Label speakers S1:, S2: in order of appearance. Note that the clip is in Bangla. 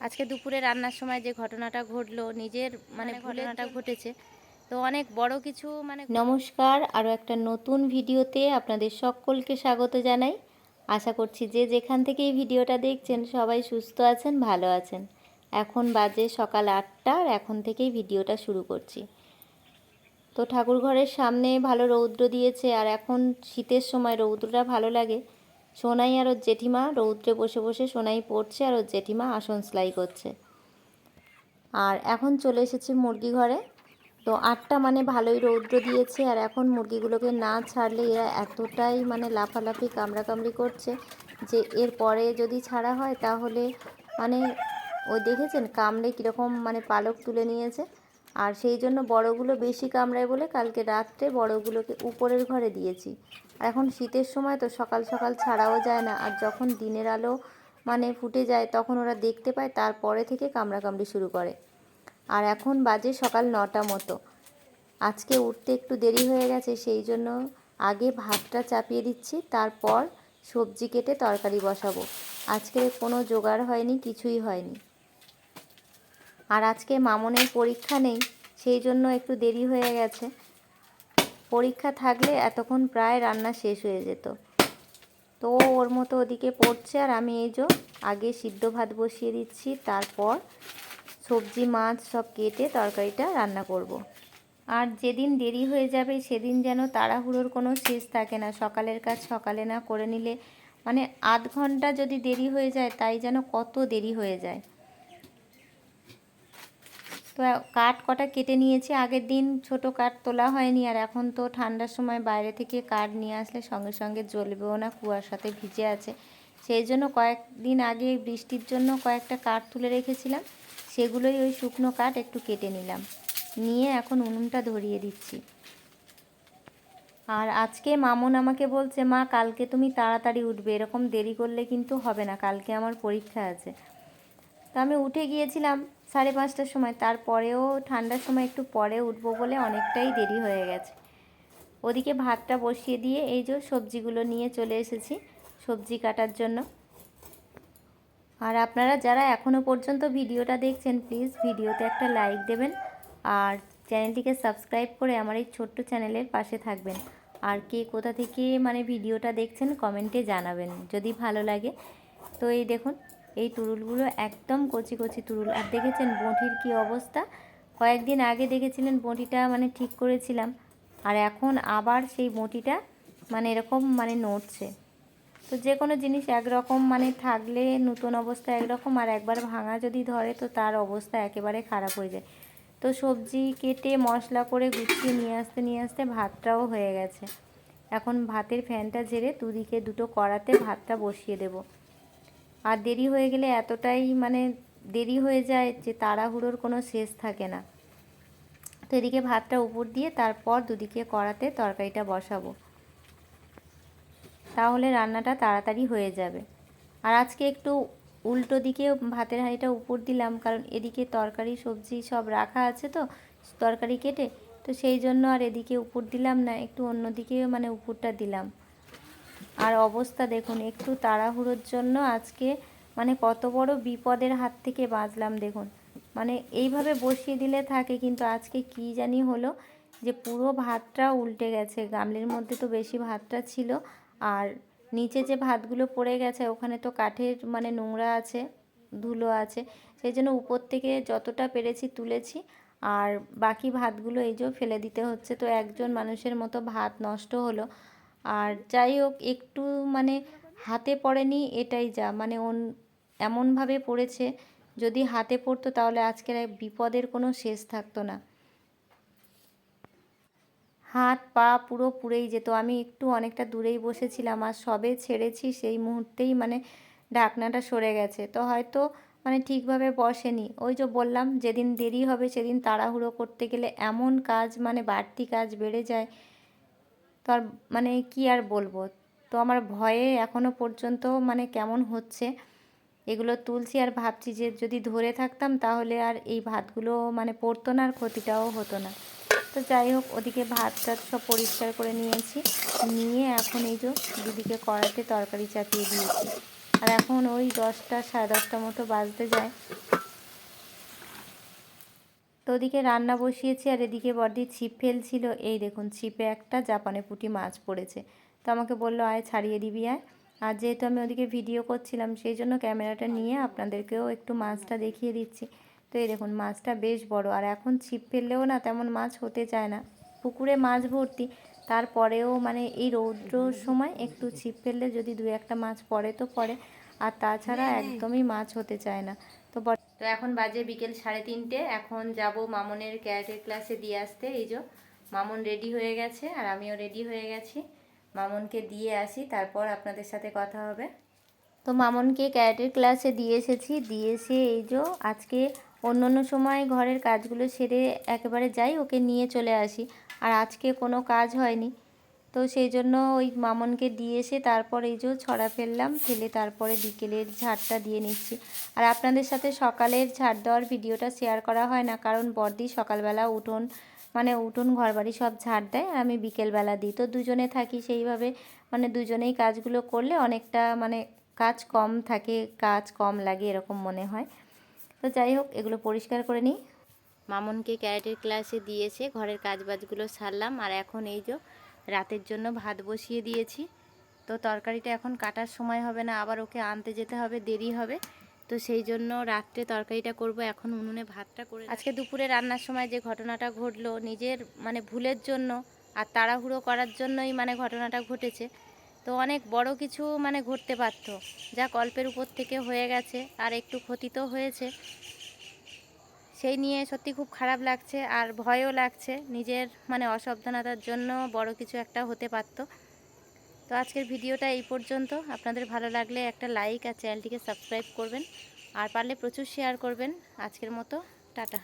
S1: আজকে দুপুরে রান্নার সময় যে ঘটনাটা ঘটলো নিজের মানে ঘটনাটা ঘটেছে। তো অনেক বড় কিছু মানে নমস্কার আরও একটা নতুন ভিডিওতে আপনাদের সকলকে স্বাগত জানাই। আশা করছি যে যেখান থেকে এই ভিডিওটা দেখছেন সবাই সুস্থ আছেন ভালো আছেন। এখন বাজে সকাল আটটা আর এখন থেকেই ভিডিওটা শুরু করছি। তো ঠাকুর ঘরের সামনে ভালো রৌদ্র দিয়েছে আর এখন শীতের সময় রৌদ্রটা ভালো লাগে। সোনাই আর ওর জেঠিমা রৌদ্রে বসে বসে সোনাই পড়ছে আর ওর জেঠিমা আসন সেলাই করছে। আর এখন চলে এসেছি মুরগি ঘরে। তো আটটা মানে ভালোই রৌদ্র দিয়েছে আর এখন মুরগিগুলোকে না ছাড়লে এরা এতটাই মানে লাফালাফি, কামড়াকামড়ি করছে যে এর পরে যদি ছাড়া হয় তাহলে মানে ওই দেখেছেন কামড়ে কীরকম মানে পালক তুলে নিয়েছে। আর সেই জন্য বড়গুলো বেশি কামড়ায় বলে কালকে রাত্রে বড়গুলোকে উপরের ঘরে দিয়েছি। আর এখন শীতের সময় তো সকাল সকাল ছাড়াও যায় না। আর যখন দিনের আলো মানে ফুটে যায়, তখন ওরা দেখতে পায় তারপরে থেকে কামড়াকামড়ি শুরু করে। আর এখন বাজে সকাল নটা মতো। আজকে উঠতে একটু দেরি হয়ে গেছে, সেই জন্য আগে ভাতটা চাপিয়ে দিচ্ছি, তারপর সবজি কেটে তরকারি বসাবো। আজকে কোনো জোগাড় হয়নি, কিছুই হয়নি। আর আজকে মামনের পরীক্ষা নেই, সেই জন্য একটু দেরি হয়ে গেছে। পরীক্ষা থাকলে এতক্ষণ প্রায় রান্না শেষ হয়ে যেত। তো ওর মতো ওদিকে পড়ছে আর আমি এই যে আগে সিদ্ধ ভাত বসিয়ে দিচ্ছি, তারপর সবজি, মাছ সব কেটে তরকারিটা রান্না করব। আর যেদিন দেরি হয়ে যাবে, সেদিন যেন তাড়াহুড়োর কোনো শেষ থাকে না। সকালের কাজ সকালে না করে নিলে মানে আধ ঘণ্টা যদি দেরি হয়ে যায়, তাই যেন কত দেরি হয়ে যায়। তো কাঠ কটা কেটে নিয়েছি, আগের দিন ছোট কাঠ তোলা হয়নি আর এখন তো ঠান্ডার সময় বাইরে থেকে কাঠ নিয়ে আসলে সঙ্গে সঙ্গে জ্বলবেও না, কুয়ার সাথে ভিজে আছে। সেই জন্য কয়েকদিন আগে বৃষ্টির জন্য কয়েকটা কাঠ তুলে রেখেছিলাম, সেগুলোই ওই শুকনো কাঠ একটু কেটে নিলাম। নিয়ে এখন উনুনটা ধরিয়ে দিচ্ছি। আর আজকে মামন আমাকে বলছে, মা, কালকে তুমি তাড়াতাড়ি উঠবে, এরকম দেরি করলে কিন্তু হবে না, কালকে আমার পরীক্ষা আছে। তো আমি উঠে গিয়েছিলাম সাড়ে পাঁচটার সময়। তারপরেও ঠান্ডার সময় একটু পরে উঠবো বলে অনেকটাই দেরি হয়ে গেছে। ওদিকে ভাতটা বসিয়ে দিয়ে এই যে সবজিগুলো নিয়ে চলে এসেছি সবজি কাটার জন্য। আর আপনারা যারা এখনও পর্যন্ত ভিডিওটা দেখছেন, প্লিজ ভিডিওতে একটা লাইক দেবেন আর চ্যানেলটিকে সাবস্ক্রাইব করে আমার এই ছোট্ট চ্যানেলের পাশে থাকবেন। আর কে কোথা থেকে মানে ভিডিওটা দেখছেন, কমেন্টে জানাবেন যদি ভালো লাগে। তো এই দেখুন এই তুরুলগুলো একদম কচি কচি তুরুল। আর দেখেছেন বঁটির কি অবস্থা? কয়েকদিন আগে দেখেছিলেন বঁটিটা মানে ঠিক করেছিলাম। আর এখন আবার সেই বঁটিটা মানে এরকম মানে নড়ছে। তো যে কোনো জিনিস একরকম মানে থাকলে নতুন অবস্থা একরকম, আর একবার ভাঙা যদি ধরে তো তার অবস্থা একেবারে খারাপ হয়ে যায়। তো সবজি কেটে মশলা করে গুছিয়ে নিয়ে আসতে নিয়ে আসতে ভাতটাও হয়ে গেছে। এখন ভাতের ফ্যানটা ঝেড়ে দুদিকে দুটো কড়াতে ভাতটা বসিয়ে দেবো। আর দেরি হয়ে গেলে এতটাই মানে দেরি হয়ে যায় যে তাড়াহুড়োর কোনো শেষ থাকে না। তো এদিকে ভাতটা উপর দিয়ে তারপর দুদিকে কড়াতে তরকারিটা বসাবো। তাহলে রান্নাটা তাড়াতাড়ি হয়ে যাবে। আর আজকে একটু উল্টো দিকে ভাতের হাঁড়িটা উপর দিলাম, কারণ এদিকে তরকারি, সবজি সব রাখা আছে তো, তরকারি কেটে, তো সেই জন্য আর এদিকে উপর দিলাম না, একটু অন্যদিকে মানে উপরটা দিলাম। আর অবস্থা দেখুন, একটু তাড়াহুড়োর জন্য আজকে মানে কত বড় বিপদের হাত থেকে বাঁচলাম দেখুন। মানে এইভাবে বসিয়ে দিলে থাকে, কিন্তু আজকে কি জানি হলো যে পুরো ভাতটা উল্টে গেছে। গামলির মধ্যে তো বেশি ভাতটা ছিল, আর নিচে যে ভাতগুলো পড়ে গেছে, ওখানে তো কাঠের মানে নোংরা আছে, ধুলো আছে, সেই জন্য উপর থেকে যতটা পেরেছি তুলেছি, আর বাকি ভাতগুলো এই যে ফেলে দিতে হচ্ছে। তো একজন মানুষের মতো ভাত নষ্ট হলো আর যাই হোক, একটু মানে হাতে পড়েনি এটাই যা। মানে এমনভাবে পড়েছে, যদি হাতে পড়তো তাহলে আজকের এক বিপদের কোনো শেষ থাকতো না। হাত, পা পুরো পুড়েই যেত। আমি একটু অনেকটা দূরেই বসেছিলাম আর সবে ছেড়েছি সেই মুহূর্তেই মানে ঢাকনাটা সরে গেছে। তো হয়তো মানে ঠিকভাবে বসেনি। ওই যে বললাম, যেদিন দেরি হবে সেদিন তাড়াহুড়ো করতে গেলে এমন কাজ মানে বাড়তি কাজ বেড়ে যায় তো আর মানে কি আর বলব? তো আমার ভয়ে এখনও পর্যন্ত মানে কেমন হচ্ছে, এগুলো তুলছি আর ভাবছি যে যদি ধরে থাকতাম তাহলে আর এই ভাতগুলো মানে পড়তো না আর ক্ষতিটাও হতো না। তো যাই হোক, ওদিকে ভাত টাত সব পরিষ্কার করে নিয়েছি, নিয়ে এখন এই যে দিদিকে কড়াতে তরকারি চাপিয়ে দিয়েছি। আর এখন ওই দশটা সাড়ে দশটা মতো বাজতে যায়। ওদিকে রান্না বসিয়েছি আর এদিকে বড়দি ছিপ ফেলছিল। এই দেখুন, ছিপে একটা জাপানে পুঁটি মাছ পড়েছে। তো আমাকে বলল, আয়, ছাড়িয়ে দিবি, আয়। আর যেহেতু আমি ওদিকে ভিডিও করছিলাম, সেই জন্য ক্যামেরাটা নিয়ে আপনাদেরকেও একটু মাছটা দেখিয়ে দিচ্ছি। তো এই দেখুন, মাছটা বেশ বড়। আর এখন ছিপ ফেললেও না তেমন মাছ হতে চায় না। পুকুরে মাছ ভর্তি, তারপরেও মানে এই রৌদ্রর সময় একটু ছিপ ফেললে যদি দু একটা মাছ পড়ে তো পড়ে। আর তাছাড়া একদমই মাছ হতে চায় না। তো তো এখন বাজে বিকেল সাড়ে তিনটে। এখন যাব মামনের ক্যারেটের ক্লাসে দিয়ে আসতে। এই যে মামন রেডি হয়ে গেছে আর আমিও রেডি হয়ে গেছি। মামনকে দিয়ে আসি, তারপর আপনাদের সাথে কথা হবে। তো মামনকে ক্যারেটের ক্লাসে দিয়ে এসেছি। দিয়ে এসে এই যে আজকে অন্য অন্য সময় ঘরের কাজগুলো সেরে একেবারে যাই, ওকে নিয়ে চলে আসি। আর আজকে কোনো কাজ হয়নি। তো সেই জন্য ওই মামনকে দিয়ে এসে তারপর এই যে ছড়া ফেললাম, ফেলে তারপরে বিকেলের ঝাড়টা দিয়ে নিচ্ছি। আর আপনাদের সাথে সকালের ঝাড় দেওয়ার ভিডিওটা শেয়ার করা হয় না, কারণ বর্দি সকালবেলা উঠোন মানে উঠোন, ঘরবাড়ি সব ঝাড় দেয় আর আমি বিকেলবেলা দিই। তো দুজনে থাকি সেইভাবে মানে দুজনেই কাজগুলো করলে অনেকটা মানে কাজ কম থাকে, কাজ কম লাগে এরকম মনে হয়। তো যাই হোক, এগুলো পরিষ্কার করে নিই। মামনকে ক্যারেটের ক্লাসে দিয়েছে, ঘরের কাজবাজগুলো সারলাম, আর এখন এই যে রাতের জন্য ভাত বসিয়ে দিয়েছি। তো তরকারিটা এখন কাটার সময় হবে না, আবার ওকে আনতে যেতে হবে, দেরি হবে। তো সেই জন্য রাত্রে তরকারিটা করব, এখন উনুনে ভাতটা করে আজকে দুপুরে রান্নার সময় যে ঘটনাটা ঘটলো, নিজের মানে ভুলের জন্য আর তাড়াহুড়ো করার জন্যই মানে ঘটনাটা ঘটেছে। তো অনেক বড় কিছু মানে ঘটতে পারত। যা কল্পের উপর থেকে হয়ে গেছে, আর একটু ক্ষতি তো হয়েছে। সেই নিয়ে সত্যি খুব খারাপ লাগছে আর ভয়ও লাগছে নিজের মানে অসাবধানতার জন্য বড় কিছু একটা হতে পারত। তো আজকের ভিডিওটা এই পর্যন্ত। আপনাদের ভালো লাগলে একটা লাইক আর চ্যানেলটিকে সাবস্ক্রাইব করবেন। আর পারলে প্রচুর শেয়ার করবেন। আজকের মতো, টাটা।